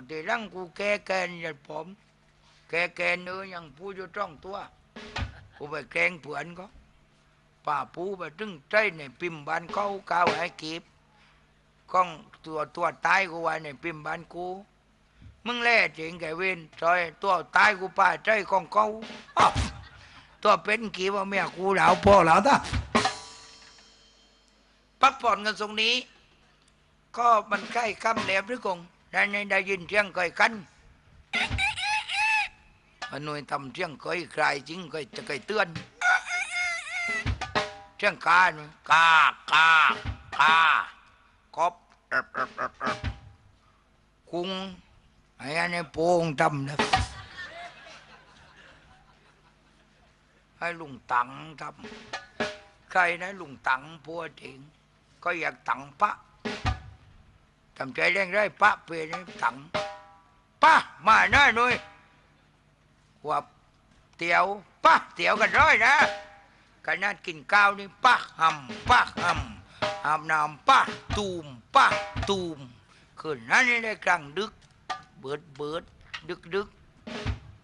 วันที่รังกูแกแกนอย่าผม แกแกนเนื้อยังพูดอยู่จ้องตัว กูไปแกล้งเผื่อนก็ป่าปูไปตึงใจในปิมบ้านเขากาวให้กีบกล้องตัวตัวตายกูไว้ในปิมบ้านกูมึงแล่เจงแกเวนซอยตัวตายกูป่าใจของเขาอ้าตัวเป็นกีบว่าเมียกูเหลาพ่อเหลาตาพักผ่อนกันตรงนี้ ก็มันใกล้คำแหลมหรือกง ได้ได้ได้ยินเสียงก่อยกันอันหน่วยทำเสียงก่อยใครจริงก่อยจะก่อยเตือนเสียงกาหนกากากากบกุ้งไอ้อันนี้โป่งทำนะให้ลุงตังทำใครนะลุงตังพัวจริงก็อยากตังปะ ทำใจแรงได้ปะเปลี่ยนให้ตังป้ามาหน้าหน่อยว่าเตี๋ยวป้าเตี๋ยวกันร้อยนะกันนัดกินข้าวนี่ป้าหำป้าหำหำน้ำป้าตูมป้าตูมคืนนั้นนี่ได้กลางดึก เบิดเบิดดึกดึก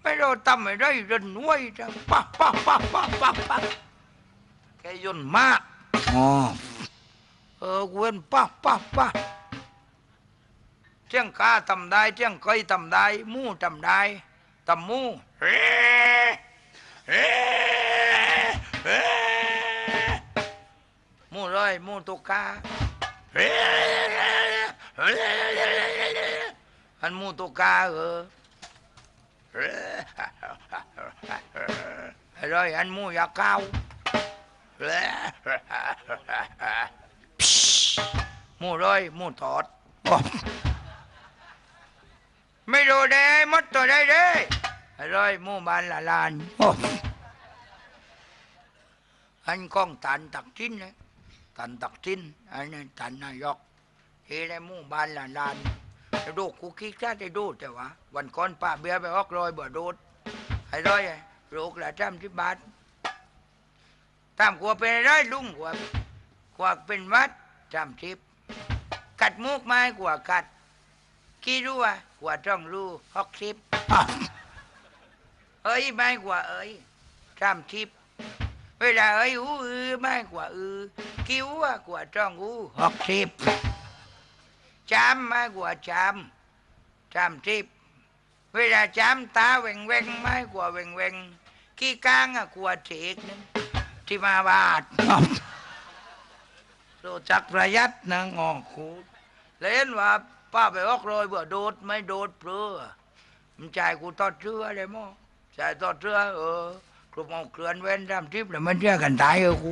ไม่เราทำไม่ได้เรินน้วยจังป้าป้าป้าป้าป้าป้าแกยนมากอ๋อเออเว้นป้าป้าป้า เจียงกาทำได้เจียงก้อยทำได้มูทำได้ทำมูเฮ้เฮ้เฮ้หมูเลยมูตุกกาเฮ้อันมูตุกาเอออร่อยอันมูยาเก้ามูเลยมูทอด ไม่รู้ได้มดตัวได้เลยอร่อยหมู่บ้านละลานโอ้อันกล้องตันตักทิ้นนะตันตักทิ้นอันนี้ตันนายกเฮ้ในหมู่บ้านละลานจะดูกูคิดแค่จะดูแต่ว่าวันก่อนป้าเบียร์ไปออกรอยเบื่อโดดไอ้ร้อยโรคละจำที่บาทตามกลัวเป็นไรลุงกลัวกลัวเป็นวัดจำทิพกัดมุกไม้กลัวกัด กี่รู้อะกว่าต้องรู้หกสิบอ้าวเอ้ยไม่กว่าเอ้ยสามสิบเวลาเอ้ยอู้อือไม่กว่าอือกี่อู้อะกว่าต้องอู้หกสิบจำไม่กว่าจำสามสิบเวลาจำตาเว่งเว่งไม่กว่าเว่งเว่งกี่กลางอะกว่าเทกนึงที่มาบาทรู้จักประหยัดนะงอคูเล่นว่า ป้าไปออกรอยเบื่อโดดไม่โดดเปลือมันจ่ายกูตอดเชื่อเลยมั้งจ่ายตอดเชื่อเออกลุ่มเอาเคลื่อนเว้นรำทิพย์แล้วมันเชื่อกันตายเออกู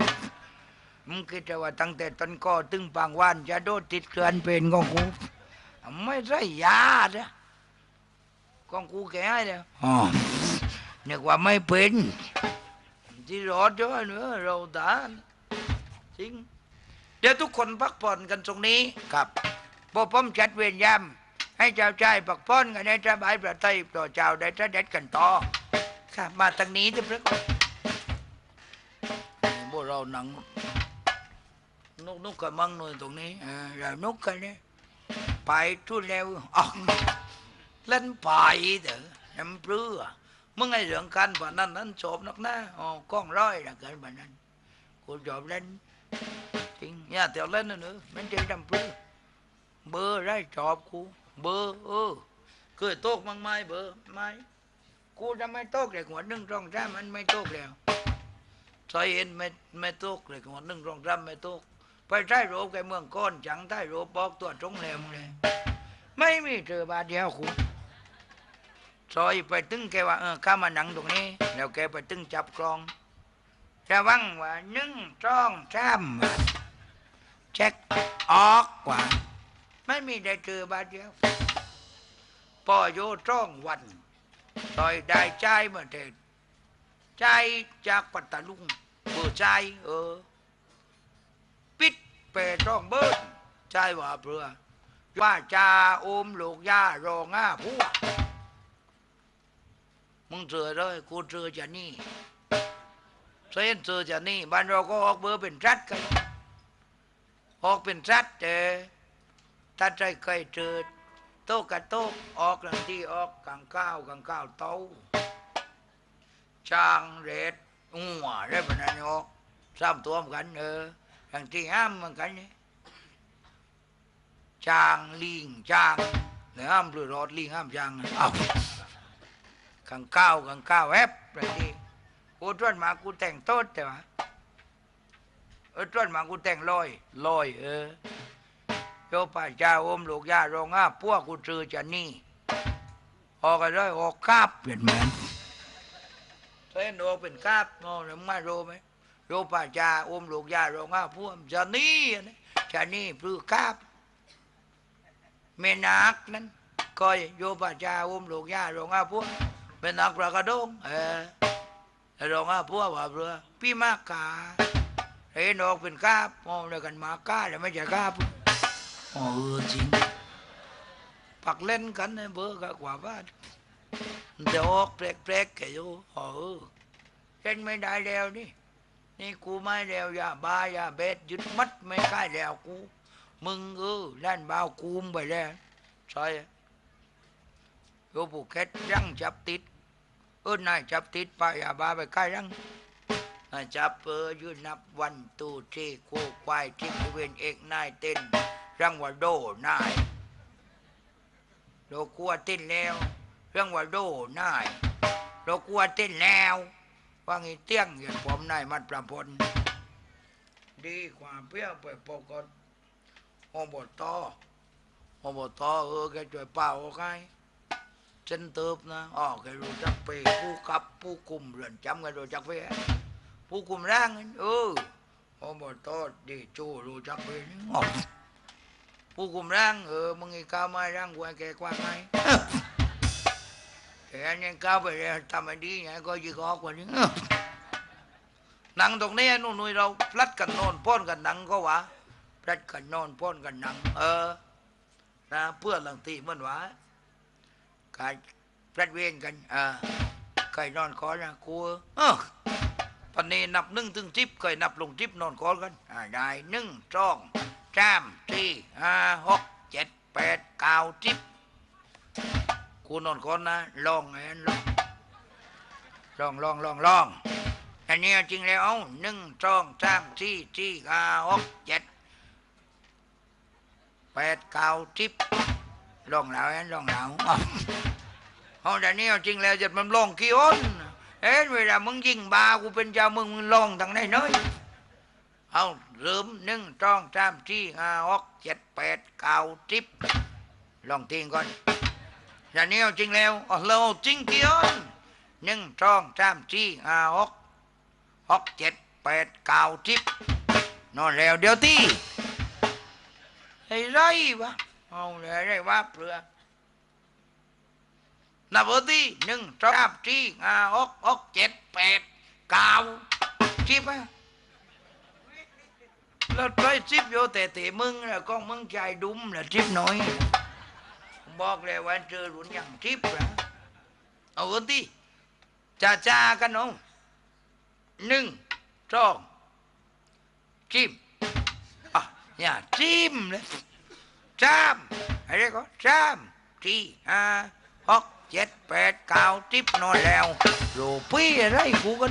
มึงคิดว่าตั้งแต่ต้นก็ตึงปางวานจะโดดติดเคลื่อนเป็นของกูไม่ใช่ยาเด้อของกูแก่เลยอ๋อนึกว่าไม่เป็นที่รอดเยอะเนื้อะเราดานจริงเดี๋ยวทุกคนพักผ่อนกันตรงนี้ครับ พอผมจัดเวรยามให้เจ้าชายปักป้อนกันให้สบายประเทศต่อเจ้าได้เด็จกันต่อค่ะมาทางนี้จะพระพวกเราหนังนกนกกันมั่งหน่อยตรงนี้เออเรานกกันเนี่ยไปทุ่นแล้วอ๋อเล่นไปเถอะน้ำเปลือมึงไอ้เรื่องกันแบบนั้นนั้นจบนักหน้าอ๋อกล้องร้อยนะเกินแบบนั้นกูจบเล่นจริงเนี่ยเดี๋ยวเล่นนะเนอะมันจะน้ำเปลือ เบอร์ได้จอบกูเบอร์เออเคยโตกมั้งไหมเบอร์ไม่กูจะไม่โตกเลยหัวนึ่งรองแจ้มันไม่โตกแล้วซอยเอ็นไม่ไม่โตกเลยหัวนึ่งรองแจ้ไม่โตกไปใต้โรบแกเมืองก้อนจังใต้โรบบอกตัวตรงแหลมเลย ไม่มีเจอบาดเดียวกูซอยไปตึงแกว่าเออข้ามาหนังตรงนี้ แล้วแกไปตึงจับกลองระวังว่าหนึ่งจ้องจ้ามเช็คออกกว่า ไม่มีได้เจอบาดเดียวปอโยจ้องวันต่อยได้ใจายมาเถิดใจจากปัตตาลุงเบอร์ใจเออ ปิดเปร่องเบิ้ลใจว่าเปลือว่าจาโอมลูกยารอง่าผัวมึงเจอเลยกูเจอจะนี่เซนเจอจะนี่บ้านเราก็ออกเบอร์เป็นรัดกัน ออกเป็นรัดแต่ ถ้าใจเคยเจอโต๊ะกับโต๊ะออกกันที่ออกกังก้าวกังก้าวเต้าช้างเรดอัวได้ปนันออกสามตัวเหมือนกันเอออย่างที่ห้ามเหมือนกันนี่ช้างลิงช้างเนื้อห้ามหรือรอดลิงห้ามช้างนะอ้าวกังก้าวกังก้าวแอปอะไรนี่กูตรวจมากูแต่งโต๊ดแต่ว่าเออตรวจมากูแต่งลอยลอยเออ โยป่าจ้าอมลูกยาโรงอ้าพวกกูซื้อจะนี่ออกกันเลยออกคาบเปลี่ยนแมนเส้นออกเป็นคาบมองแล้วมาโรไหมโยป่าจ้าอมลูกยาโรงอ้าพวกจะนี่นะจะนี่ปลื้อคาบเมนักนั้นก็โยป่าจ้าอมลูกยาโรงอ้าพวกเป็นนักประกระดงเออโรงอ้าพวกว่าเรือพี่มากกาเห็นออกเป็นคาบมองเลยกันมากาแต่ไม่ใช่คาบ อ๋อเออจริงปักเล่นกันเนี่ยเบอร์กับกว่าบ้านเดี๋ยวออกแปลกๆแกอยู่อ๋อเออเล่นไม่ได้แล้วนี่ นี่กูไม่แล้วอย่าบ้าอย่าเบ็ดยึดมัดไม่ใกล้แล้วกู มึงเออเล่นบ้าวกูมไปแล้วใช่โยผูกแคทรังจับติดเออนายจับติดไปอย่าบ้าไปใกล้รังจับเออยืนนับวันตูที่โคควายที่บริเวณเอกนายเต้น รังว่าโดนายโลกลัวเต้นแล้ว เรื่องว่าโดนายโลกลัวเต้นแล้วว่างี้เตี้ยงอย่างผมนายมันประพลดีกว่าเปรี้ยวไปปกติอบตอบตเออแกช่วยเป่าใครเส้นเติบนะอ๋อแกรู้จักเปผู้กับผู้คุมเรือนจำแกรู้จักเปผู้คุมร่างนั่นเอออบตดีจูรู้จักเปนี่ ผู้คุมร่างเออมึงอีกก้าวมาร่างกว่าแกกว่าไงแกยังก้าวไปแล้วทำไมดีไงก็ยิ่งออกกว่านี้นั่งตรงนี้นู่นนู่นเราพลัดกันนอนป้อนกันหนังก็วะพลัดกันนอนป้อนกันหนังเออนะเพื่อหลังตีเหมื่อนวะการพลัดเวียนกันเออเคยนอนคอนะกูเออปันนี้นับหนึ่งถึงจิบเคยนับลงจิบนอนคอกันอ่าได้หนึ่งสอง สามสี่ห้าหกเจ็ดแปดเก้าสิบกูนอนคนนะลองไงลองลองลองลองลองอันนี้จริงแล้วหนึ่งสองสามสี่สี่ห้าหกเจ็ดแปดเก้าสิบลองแล้วเห็นลองแล้วเอาแต่นี้จริงแล้วจะมันลองกี่อ้นเอ๊ะเวลามึงยิงบากูเป็นเจ้ามึงมึงลองทางไหนเน้อย เอาเริ่มหนึ่งสองสามสี่ห้าหกเจ็ดแปดเก้าสิบลองทิ้งก่อนอย่างนี้เอาจริงแล้วเอาเราจริงกี่อนหนึ่งสองสามสี่ห้าหกหกเจ็ดแปดเก้าสิบนอนแล้วเดี๋ยวที่ไอ้ไรวะเอาเลยไรวะเปลือนับที่หนึ่งสองสามสี่ห้าหกหกเจ็ดแปดเก้าสิบอะ แล้วไปจิบโยแต่แต่มึงแล้วก็มึงใจดุมแล้วจิบน้อย บอกเลยว่าเจอหลุนอย่างจิบนะเอาคนที่จ้าจ้ากันน้องหนึ่งสองจิ้มอะอย่าจิ้มเลยสามอะไรก็สามสี่ห้าหกเจ็ดแปดเก้าจิบนอนแล้วโรปี้อะไรกูกัน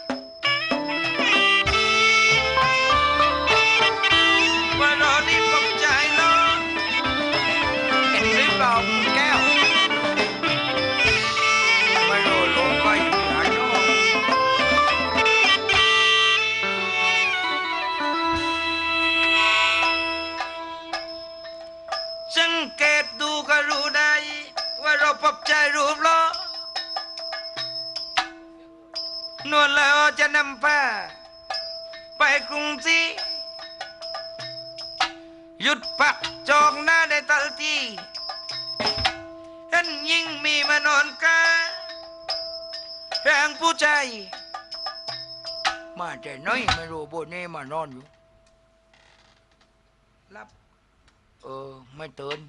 นวลแล้วจะนำผ้าไปกรุงศรีหยุดปักจองหน้าได้ทันทีนยิ่งมีมานอนการ่งผู้ใจ มาแต่น้อยไม่รู้บนนี้มานอนอยู่รับเออ ไม่ตื่น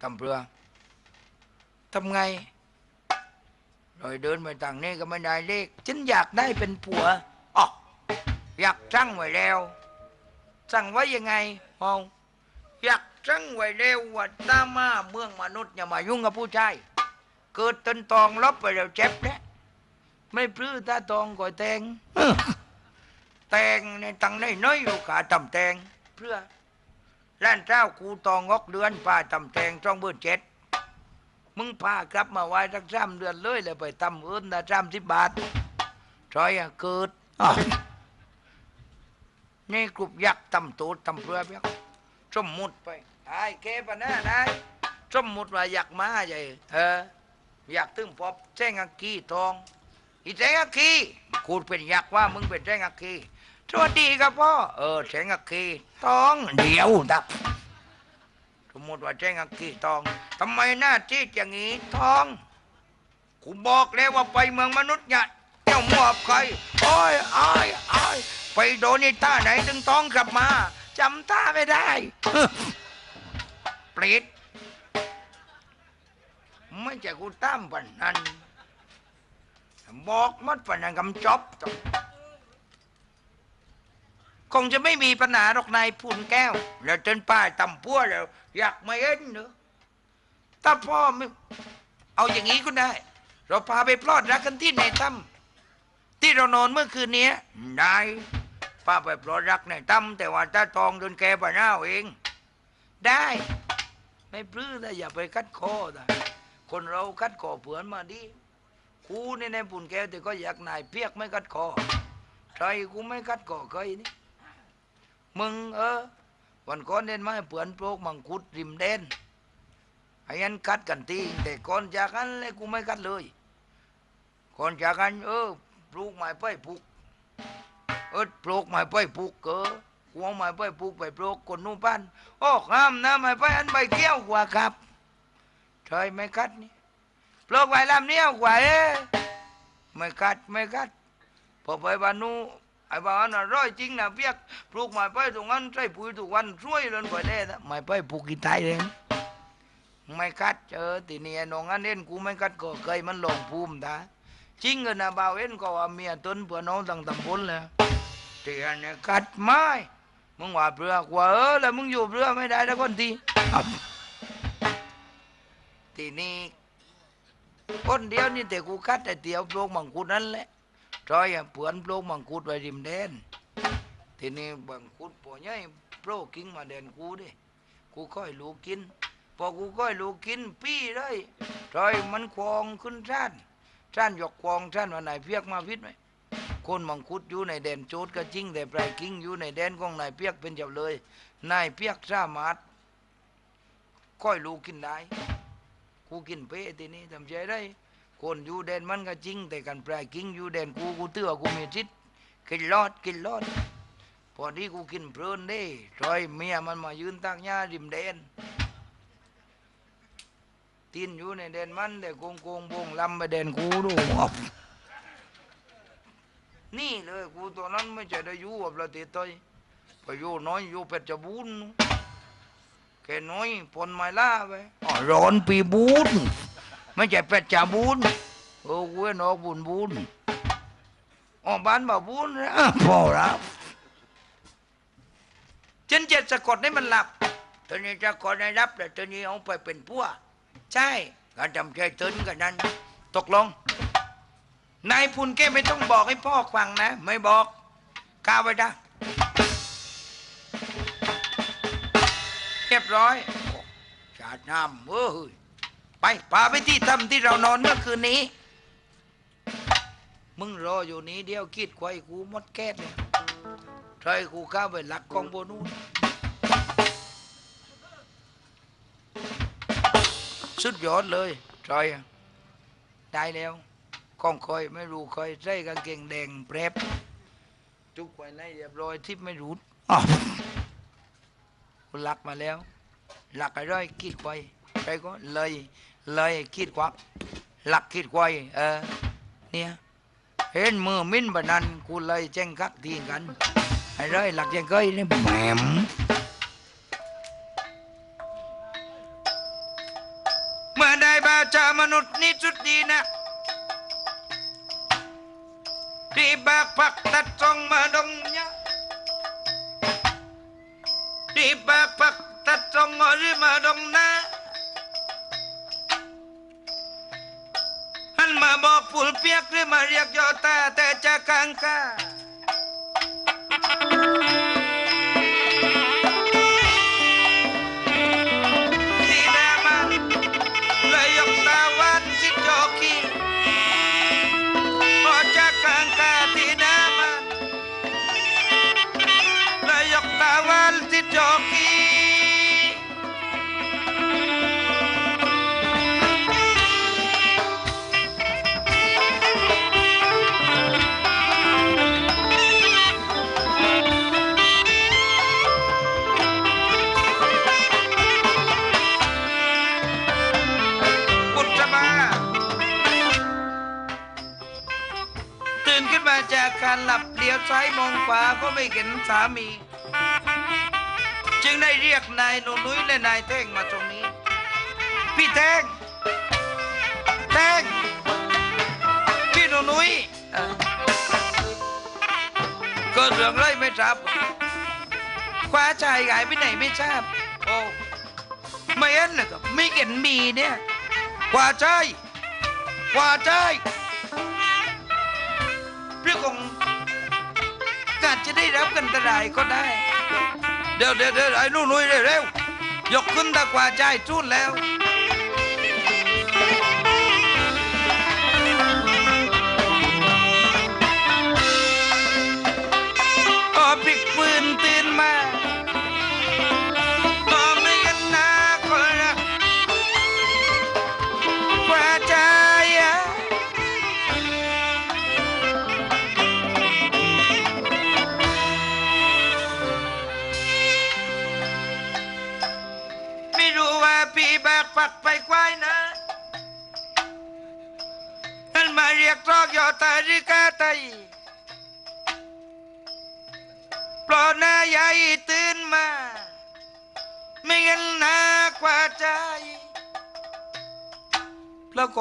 ทำเรือทำไง อยเดินไปต่างนี้ก็ไม่ได้เลขฉันอยากได้เป็นผัวอ๋ออยากสั่งไว้แล้ว สั่งไว้ยังไงมองอยากสั่งไว้แล้วว่าตามาเมืองมนุษย์อย่ามายุ่งกับผู้ชายเกิดตนตองลบไปแล้วเจ็บแล้วไม่พลื้อตาตองก็แตงแตงในตังในน้อยอยู่ขาตำแตงเพื่อร้านเจ้ากูตองงอกเดือนป้าตำแตงจ้องเบอร์เจ็ด มึงพากลับมาไว้สักสามเดือนเลยเลยไปตำอื่นนะสามสิบบาทชอยอะเกิดอ้าวนี่กรุบยักษ์ตำตูดตำเปลือกยักษ์สมมุติไปไอ้เก็บนะนายสมมุติว่าอยากมาใหญ่เอออยากตึงพบแจ้งอักกี้ทอง อีแจ้งอักกี้กูเป็นยักษ์ว่ามึงเป็นแจ้งอักกี้สวัสดีครับพ่อเออแจ้งอักกี้ทองเดี๋ยวดับ สมมติว่าแจ้งอักกี้ทองทำไมหน้าที่อย่างนี้ทองกูบอกแล้วว่าไปเมืองมนุษย์เนี่ยเจ้ามัวกับใครโอ้ยอ้ายอ้ายไปโดนในท่าไหนถึงท้องกลับมาจำท่าไม่ได้เปรตไม่ใช่กูตั้มปันนั้นบอกมัดปันนั้นกำจบจบ คงจะไม่มีปัญหาหรอกนายพูนแก้ว แล้วจนป้ายตำพัวแล้ว อยากไม่เอ็นเนอะถ้าพ่อไม่เอาอย่างนี้ก็ได้ เราพาไปพลอดรักกันที่ในถ้ำที่เรานอนเมื่อคืนนี้ได้พาไปพลอดรักในถ้ำแต่ว่าตาทองจนแกปะหน้าเอง ได้ ไม่ปลื้มแต่อย่าไปคัดคอนะคนเราคัดคอเผื่อนมาดีกูนี่ในปุ่นแก้วแต่ก็อยากนายเพียกไม่คัดคอใครกูไม่คัดคอเคยนี่ มึงเออ วันก่อนเด่นมาให้เผื่อนโปรกมังคุดริมเด่นไอ้ยันคัดกันทีแต่ก่อนจากนั้นเลยกูไม่คัดเลยก่อนจากนั้นเออปลูกไม้ไปปลูกเออปลูกไม้ไปปลูกเออกูเอาไม้ไปปลูกไปปลูกคนนู้นปั้นโอ้ห้ามนะไม้ไปอันใบเกี้ยวกว่าครับใช่ไม่คัดนี่ปลูกไว้ลำเนี้ยกว่าเอ้ไม่คัดไม่คัดพอไปบ้านนู้ อ้บ้านน่ะร้อยจริงนะเพียกปลูกไม้ไปตรงนั้นใส่ปุ๋ยทุกวันช่วยเลยไปเลยนะไม้ไปปลูกกี่ไตเลยนะไม่คัดเจอตีนี่น้องอันเล่นกูไม่คัดก็เคยมันลงภูมิตาจริงกันนะบ่าวเอ็นก็ว่าเมียตนเพื่อน้องตั้งตำบลเลยตีอันเนี่ยคัดไม่มึงว่าเปลือกว่าเออแล้วมึงอยู่เปลือกไม่ได้แล้วคนทีทีนี้คนเดียวนี่แต่กูคัดแต่เดียวโลกมังคุดนั่นแหละ จอยอะเผื่อนโปลกมังคุดไว้ริมแดน ทีนี้บังคุดปอใหญ่โปลกกิ้งมาแดนกูดิ กูค่อยลูกกิน พอกูก็ให้ลูกกินปี้เลยถอยมันควองขึ้นท่านท่านหยกควองท่านวันไหนเพียกมาพิษไหมคนมังคุดอยู่ในแดนโจดก็จริงแต่ปลายกิ้งอยู่ในแดนของนายเพียกเป็นเจ้าเลย นายเพียกสามารถก้อยลูกกินได้กูกินเป้ทีนี้ทำใจได้ คนอยู่แดนมันก็จริง แต่กันปลกิ้งอยู่แดนกูกูเตื้อกูมีทิศกินรอดกินรอดพอดีกูกินเพลินเด้ถอยเมียมันมายืนตักหญ้าริมแดนตีนอยู่ในแดนมันแต่โกงโกงบงลำไปแดนกูดูอบนี่เลยกูตอนนั้นไม่ใช่ได้อยู่กับประเทศไทยไปอยู่น้อยอยู่เป็ดจะบูนแค่น้อยปนไม้ล่าไปอ๋อร้อนปีบูน ไม่ใช่เป็ดจะบูนเออกูเห็นออกบุญบูนอ๋อบ้านบ่บูนนะอ้าวพอแล้วฉันจะสะกดให้มันหลับตอนนี้จะกดให้รับแต่ตอนนี้เอาไปเป็นพวใช่การจำใจตึนกันนั้น ตกลง นายพุนแกไม่ต้องบอกให้พ่อฟังนะ ไม่บอกก้าวไปจ้เรียบร้อย ชาดน้ำเว้ย ไปพาไปที่ถ้ำที่เรานอนเมื่อคืนนี้ มึงรออยู่นี้เดียวคิดควายกูมดแก๊สเลยใช่กูข้าไปหลักกองโบนูนสุดยอดเลยจอยได้แล้วกองคอยไม่รู้คอยใส่กางเกงแดงแปรบจุกไว้ในเรียบร้อยทิพไม่รู้หลักมาแล้ว หลักอะไรกีดไว้ไปก็เลย เลยคิดกว่าหลักคิดควายเออเนี่ยเห็นมือมิ้นบนันกูเลยแจ้งกักทีกันไอ้เลยหลักแจ้งเกยนี่แหมมเมื่อได้บาจามนุษย์นี่สุดดีนะที่บากพักตัดจองมาดงเนี่ยที่บากพักตัดจองมาริมาดงนะ มาบอกปุลเปียกหรือมาเรียกยอตาแต่จะกังกา ขึ้นมาจากการหลับเลี้ยวซ้ายมองขวาก็ไม่เห็นสามี จึงได้เรียกนายหนูนุ้ยและนายเท่งมาตรงนี้ พี่แท่งแท่งพี่หนูนุ้ยกิดเรื่องอะไรไม่ทราบคว้าชายหายไปไหนไม่ทราบโอ้ไม่เห็นเลยครับไม่เห็นมีเนี่ยคว้าชายคว้าชาย รื่องของการจะได้รับกันตรายก็ได้ เดี๋ยวเดี๋ยวเดี๋ยวไอ้นู่นนุ้ยเร็วยกขึ้นตะกว่าใจจุนแล้ว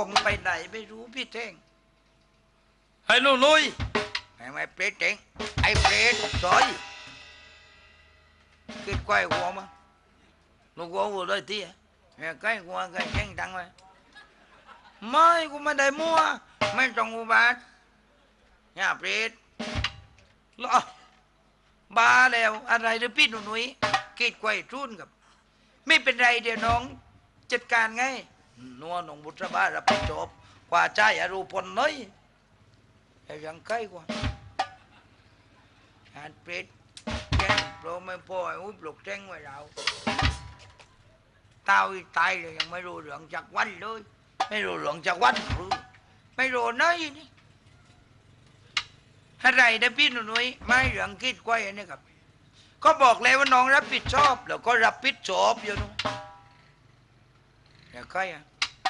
แล้วคงไปไหนไม่รู้พี่เท่งไอ้หนุ่นุ้ยไอ้ไม่เปรตเท่งไอ้เปรตสอยคิดควายหัวมั้งลูกวัววัวเลยที่ cái qua cái chén tăng rồi mới cũng mới đây mua mấy trong mua bát nhà biết lo ba แล้วอะไรหรือพี่หนุ่นุ้ยกีดไกวจุนกับ ไม่เป็นไรเดี๋ยวน้องจัดการไง นัวหนองบุตรบ้ารับผิดชอบกว่าใจอรูปนเลยแต่ยังใกล้กว่าหาดเป็ดแจ้งโปรไม่พอไอ้อุ้ยปลุกแจ้งไว้เราตายตายเลยยังไม่รู้เรื่องจากวันเลย ไม่รู้เรื่องจากวันคือไม่รู้น้อยนี่อะไรนะพี่หนุ่ยไม่เรื่องคิดไว้อันนี้ครับ ก็บอกแล้วว่าน้องรับผิดชอบ แล้วก็รับผิดชอบอยู่นู้ นอย่าใกล้อะ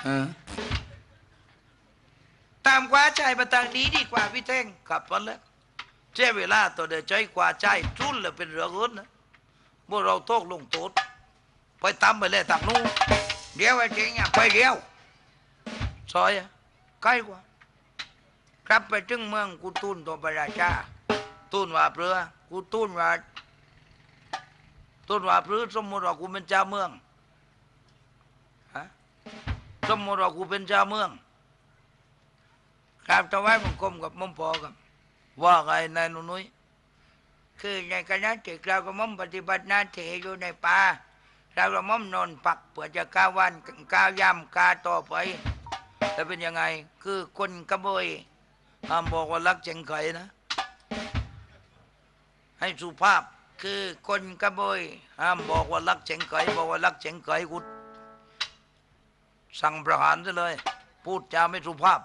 เออตามกว่าใจมาทางนี้ดีกว่าพี่เท่งกลับมาแล้วเจ้เวลาตัวเดียวใจกว่าใจจุนเลยเป็นเรื่องอื่นนะพวกเราโตกลงโตดไปตำไปเลยตักนู้นเดี๋ยวไอ้เจ๊งอะไปเดียวซอยอะใกล้กว่ากลับไปถึงเมืองกูตุนตัวประราชาตุนว่าเปลือกูตุนว่าตุนว่าเปลือสมมติว่ากูเป็นเจ้าเมืองฮะ สมมติว่ากูเป็นเจ้าเมืองกราบถวายบังคมกับมอมพอกับ ว่าไงนายหนุนุ้ยคือในคณะที่เราก็มั่มปฏิบัติหน้าที่อยู่ในป่าเราละม่อมนอนปักเพื่อจะก้าววันก้าวยำก้าต่อไปแต่เป็นยังไง คือคนกระโบยห้ามบอกว่ารักเจงไก่นะ ให้สุภาพคือคนกระโบยห้ามบอกว่ารักเจงไก่บอกว่ารักเจงไก่กู สั่งประหารซะเลย พูดจาไม่สุภาพ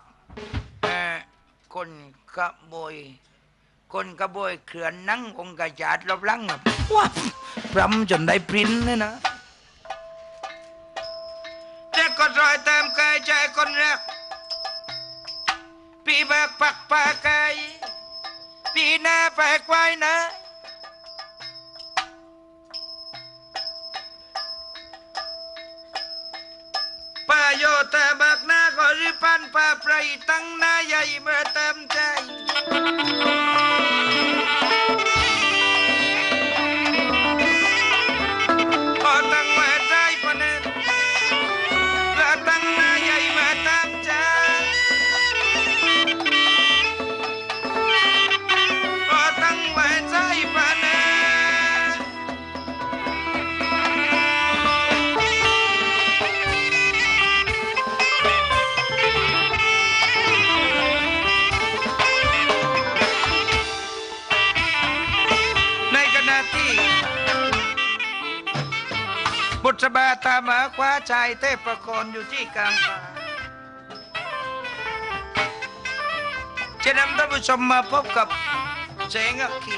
คนกระโบยคนกระโบยเขื่อนนั่งองค์กระจาดรบหลังแบบว้าพรำจนได้ปริ้นเลยนะก็รอยเต็มกายใจคนรักพี่แบกปักปากกายพี่หน้าแปลกไว้นะ ป้าโยแต่บักหน้าก็ริปันป้าไพรตั้งหน้าใหญ่เมื่อเต็มใจ คว้าชายเทพประกรอยู่ที่กลางป่าจะนำท่านผู้ชมมาพบกับเสงอัคคี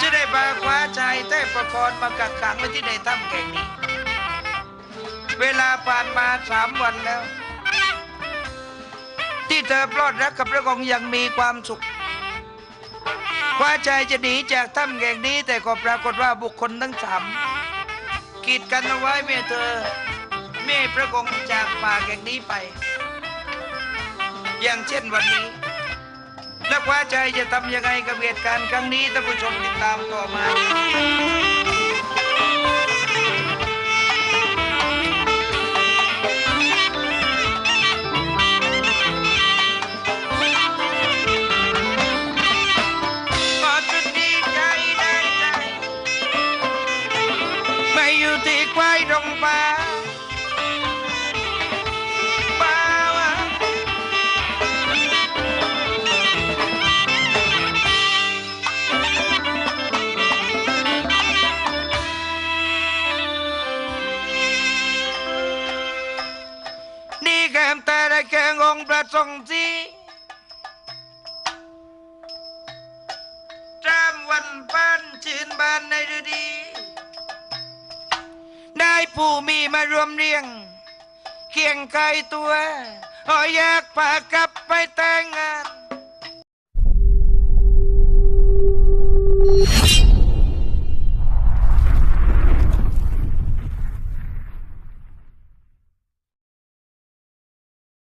จะได้พาคว้าชายเทพประกรมากักขังไว้ที่ในถ้ำแห่งนี้ เวลาผ่านมาสามวันแล้ว ที่เธอปลอดรักกับพระองค์ยังมีความสุขคว้าใจจะหนีจากถ้ำแห่งนี้แต่ก็ปรากฏว่าบุคคลทั้งสาม กีดกันเอาไว้เมื่อเธอเมื่อพระองค์จากป่าแห่งนี้ไป อย่างเช่นวันนี้แล้วคว้าใจจะทำยังไงกับเหตุการณ์ครั้งนี้ท่านผู้ชมติดตามต่อมา นี่แกมแต่ได้แกงองค์พระทรงสี ผู้มีมารวมเรียง เคียงไกลตัวหออยากพากลับไปแต่งงาน